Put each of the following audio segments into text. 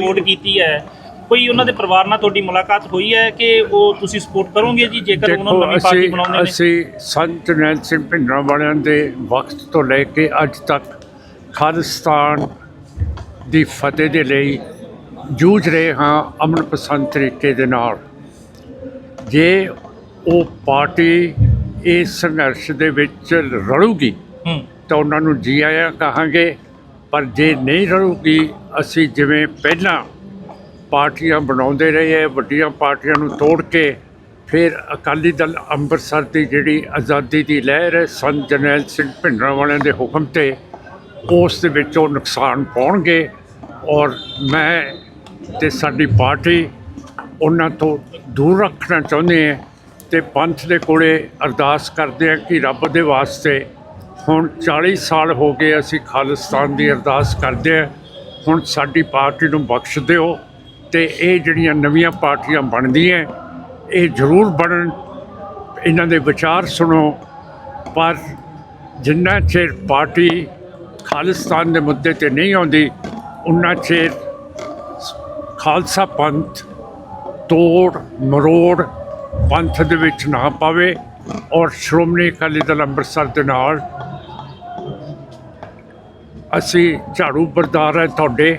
Support ਕੀਤੀ ਹੈ। ਕੋਈ ਉਹਨਾਂ ਦੇ ਪਰਿਵਾਰ ਨਾਲ ਤੁਹਾਡੀ ਮੁਲਾਕਾਤ ਹੋਈ ਹੈ ਕਿ ਉਹ ਤੁਸੀਂ ਸਪੋਰਟ ਕਰੋਗੇ ਜੀ ਜੇਕਰ ਉਹਨਾਂ ਨੂੰ ਨਵੀਂ ਪਾਰਟੀ ਬਣਾਉਂਦੇ ਨੇ? ਅਸੀਂ ਸੰਤ ਜਰਨੈਲ ਸਿੰਘ ਭਿੰਡਰਾਂ ਵਾਲਿਆਂ ਦੇ ਵਕਤ ਤੋਂ ਲੈ ਕੇ ਅੱਜ ਤੱਕ ਖਾਲਿਸਤਾਨ ਦੀ ਫਤਿਹ ਦੇ ਲਈ ਜੂਝ ਰਹੇ ਹਾਂ ਅਮਨ ਪਸੰਦ ਤਰੀਕੇ ਦੇ ਨਾਲ। ਜੇ ਉਹ ਪਾਰਟੀ ਇਸ ਸੰਘਰਸ਼ ਦੇ ਵਿੱਚ ਰਲੂਗੀ ਤਾਂ ਉਹਨਾਂ ਨੂੰ ਜੀ ਆਇਆਂ ਕਹਾਂਗੇ। ਪਰ ਜੇ ਨਹੀਂ ਰਹੂਗੀ, ਅਸੀਂ ਜਿਵੇਂ ਪਹਿਲਾਂ ਪਾਰਟੀਆਂ ਬਣਾਉਂਦੇ ਰਹੇ ਹੈ, ਵੱਡੀਆਂ ਪਾਰਟੀਆਂ ਨੂੰ ਤੋੜ ਕੇ ਫਿਰ ਅਕਾਲੀ ਦਲ ਅੰਮ੍ਰਿਤਸਰ ਦੀ ਜਿਹੜੀ ਆਜ਼ਾਦੀ ਦੀ ਲਹਿਰ ਹੈ, ਸੰਤ ਜਰਨੈਲ ਸਿੰਘ ਭਿੰਡਰਾਂ ਵਾਲਿਆਂ ਦੇ ਹੁਕਮ ਤੇ, ਉਸ ਦੇ ਵਿੱਚ ਉਹ ਨੁਕਸਾਨ ਪਾਉਣਗੇ ਔਰ ਮੈਂ ਤੇ ਸਾਡੀ ਪਾਰਟੀ ਉਹਨਾਂ ਤੋਂ ਦੂਰ ਰੱਖਣਾ ਚਾਹੁੰਦੇ ਹਾਂ ਤੇ ਪੰਥ ਦੇ ਕੋਲੇ ਅਰਦਾਸ ਕਰਦੇ ਹਾਂ ਕਿ ਰੱਬ ਦੇ ਵਾਸਤੇ ਹੁਣ 40 ਸਾਲ ਹੋ ਗਏ ਅਸੀਂ ਖਾਲਿਸਤਾਨ ਦੀ ਅਰਦਾਸ ਕਰਦੇ ਹਾਂ। ਹੁਣ ਸਾਡੀ ਪਾਰਟੀ ਨੂੰ ਬਖਸ਼ ਦਿਓ ਤੇ ਇਹ ਜਿਹੜੀਆਂ ਨਵੀਆਂ ਪਾਰਟੀਆਂ ਬਣਦੀਆਂ, ਇਹ ਜ਼ਰੂਰ ਬਣਨ। ਇਹਨਾਂ ਦੇ ਵਿਚਾਰ ਸੁਣੋ। ਪਰ ਜਿੰਨਾ ਚਿਰ ਪਾਰਟੀ ਖਾਲਿਸਤਾਨ ਦੇ ਮੁੱਦੇ ਤੇ ਨਹੀਂ ਆਉਂਦੀ, ਉਨਾ ਚਿਰ ਖਾਲਸਾ ਪੰਥ ਤੋੜ ਮਰੋੜ ਪੰਥ ਦੇ ਵਿੱਚ ਨਾ ਪਾਵੇ ਔਰ ਸ਼੍ਰੋਮਣੀ ਅਕਾਲੀ ਦਲ ਅੰਮ੍ਰਿਤਸਰ ਦੇ ਨਾਲ ਅਸੀਂ ਝਾੜੂ ਬਰਦਾਰ ਹੈ ਤੁਹਾਡੇ।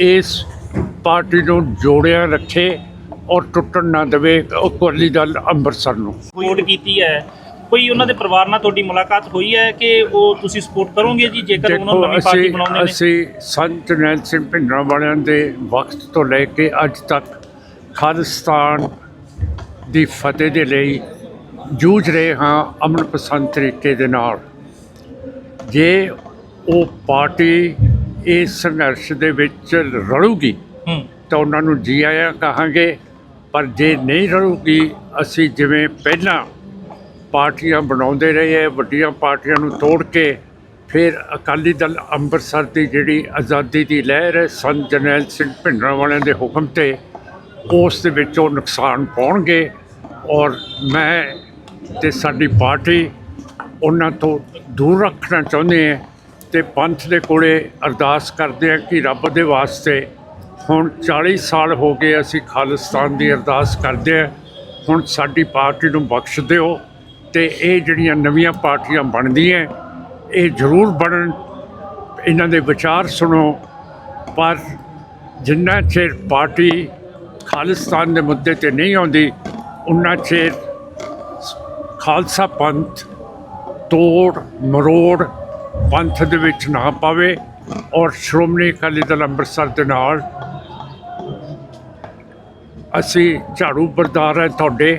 ਇਸ ਪਾਰਟੀ ਨੂੰ ਜੋੜਿਆ ਰੱਖੇ ਔਰ ਟੁੱਟਣ ਨਾ ਦੇਵੇ ਅਕਾਲੀ ਦਲ ਅੰਮ੍ਰਿਤਸਰ ਨੂੰ। ਸਪੋਰਟ ਕੀਤੀ ਹੈ। ਕੋਈ ਉਹਨਾਂ ਦੇ ਪਰਿਵਾਰ ਨਾਲ ਤੁਹਾਡੀ ਮੁਲਾਕਾਤ ਹੋਈ ਹੈ ਕਿ ਉਹ ਤੁਸੀਂ ਸਪੋਰਟ ਕਰੋਗੇ ਜੀ ਜੇਕਰ ਉਹਨਾਂ ਨੂੰ ਨਵੀਂ ਪਾਰਟੀ ਬਣਾਉਂਦੇ ਨੇ? ਅਸੀਂ ਸੰਤ ਜਰਨੈਲ ਸਿੰਘ ਭਿੰਡਰਾਂ ਵਾਲਿਆਂ ਦੇ ਵਕਤ ਤੋਂ ਲੈ ਕੇ ਅੱਜ ਤੱਕ ਖਾਲਿਸਤਾਨ ਦੀ ਫਤਿਹ ਦੇ ਲਈ ਜੂਝ ਰਹੇ ਹਾਂ ਅਮਨ ਪਸੰਦ ਤਰੀਕੇ ਦੇ ਨਾਲ। ਜੇ ਉਹ ਪਾਰਟੀ ਇਸ ਸੰਘਰਸ਼ ਦੇ ਵਿੱਚ ਰਲੂਗੀ ਤਾਂ ਉਹਨਾਂ ਨੂੰ ਜੀ ਆਇਆਂ ਕਹਾਂਗੇ। ਪਰ ਜੇ ਨਹੀਂ ਰਲੂਗੀ ਅਸੀਂ ਜਿਵੇਂ ਪਹਿਲਾਂ ਪਾਰਟੀਆਂ ਬਣਾਉਂਦੇ ਰਹੇ ਵੱਡੀਆਂ ਪਾਰਟੀਆਂ ਨੂੰ ਤੋੜ ਕੇ ਫਿਰ ਅਕਾਲੀ ਦਲ ਅੰਮ੍ਰਿਤਸਰ ਦੀ ਜਿਹੜੀ ਆਜ਼ਾਦੀ ਦੀ ਲਹਿਰ ਹੈ ਸੰਤ ਜਰਨੈਲ ਸਿੰਘ ਭਿੰਡਰਾਂ ਵਾਲਿਆਂ ਦੇ ਹੁਕਮ ਤੇ ਉਸ ਦੇ ਵਿੱਚ ਨੁਕਸਾਨ ਪਾਉਣਗੇ। ਔਰ ਮੈਂ ਤੇ ਸਾਡੀ ਪਾਰਟੀ ਉਹਨਾਂ ਤੋਂ ਦੂਰ ਰੱਖਣਾ ਚਾਹੁੰਦੇ ਹਾਂ। ਤੇ ਪੰਥ ਦੇ ਕੋਲੇ ਅਰਦਾਸ ਕਰਦੇ ਹਾਂ ਕਿ ਰੱਬ ਦੇ ਵਾਸਤੇ ਹੁਣ 40 ਸਾਲ ਹੋ ਗਏ ਅਸੀਂ ਖਾਲਿਸਤਾਨ ਦੀ ਅਰਦਾਸ ਕਰਦੇ ਹਾਂ। ਹੁਣ ਸਾਡੀ ਪਾਰਟੀ ਨੂੰ ਬਖਸ਼ ਦਿਓ ਤੇ ਇਹ ਜਿਹੜੀਆਂ ਨਵੀਆਂ ਪਾਰਟੀਆਂ ਬਣਦੀਆਂ, ਇਹ ਜ਼ਰੂਰ ਬਣਨ। ਇਹਨਾਂ ਦੇ ਵਿਚਾਰ ਸੁਣੋ। ਪਰ ਜਿੰਨਾ ਚਿਰ ਪਾਰਟੀ ਖਾਲਿਸਤਾਨ ਦੇ ਮੁੱਦੇ ਤੇ ਨਹੀਂ ਆਉਂਦੀ, ਉਨਾ ਚਿਰ ਖਾਲਸਾ ਪੰਥ ਤੋੜ ਮਰੋੜ ਪੰਥ ਦੇ ਵਿੱਚ ਨਾ ਪਾਵੇ ਔਰ ਸ਼੍ਰੋਮਣੀ ਅਕਾਲੀ ਦਲ ਅੰਮ੍ਰਿਤਸਰ ਦੇ ਨਾਲ। ਅਸੀਂ ਝਾੜੂ ਬਰਦਾਰ ਹੈ ਤੁਹਾਡੇ।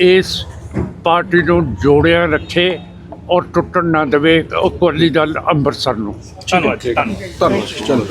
ਇਸ ਪਾਰਟੀ ਨੂੰ ਜੋੜਿਆ ਰੱਖੇ ਔਰ ਟੁੱਟਣ ਨਾ ਦੇਵੇ ਅਕਾਲੀ ਦਲ ਅੰਮ੍ਰਿਤਸਰ ਨੂੰ। ਧੰਨਵਾਦ ਧੰਨਵਾਦ। ਚਲੋ